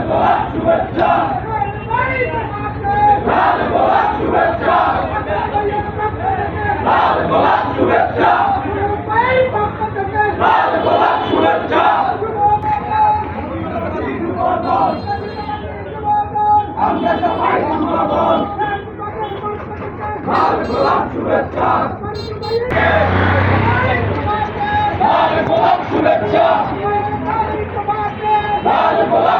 লাল গোলাপ শুভেচ্ছা লাল গোলাপ শুভেচ্ছা লাল গোলাপ শুভেচ্ছা লাল গোলাপ শুভেচ্ছা আমরা সবাই যুবদল লাল গোলাপ শুভেচ্ছা লাল গোলাপ শুভেচ্ছা লাল গোলাপ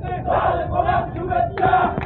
Dale, Polacy, Juventus!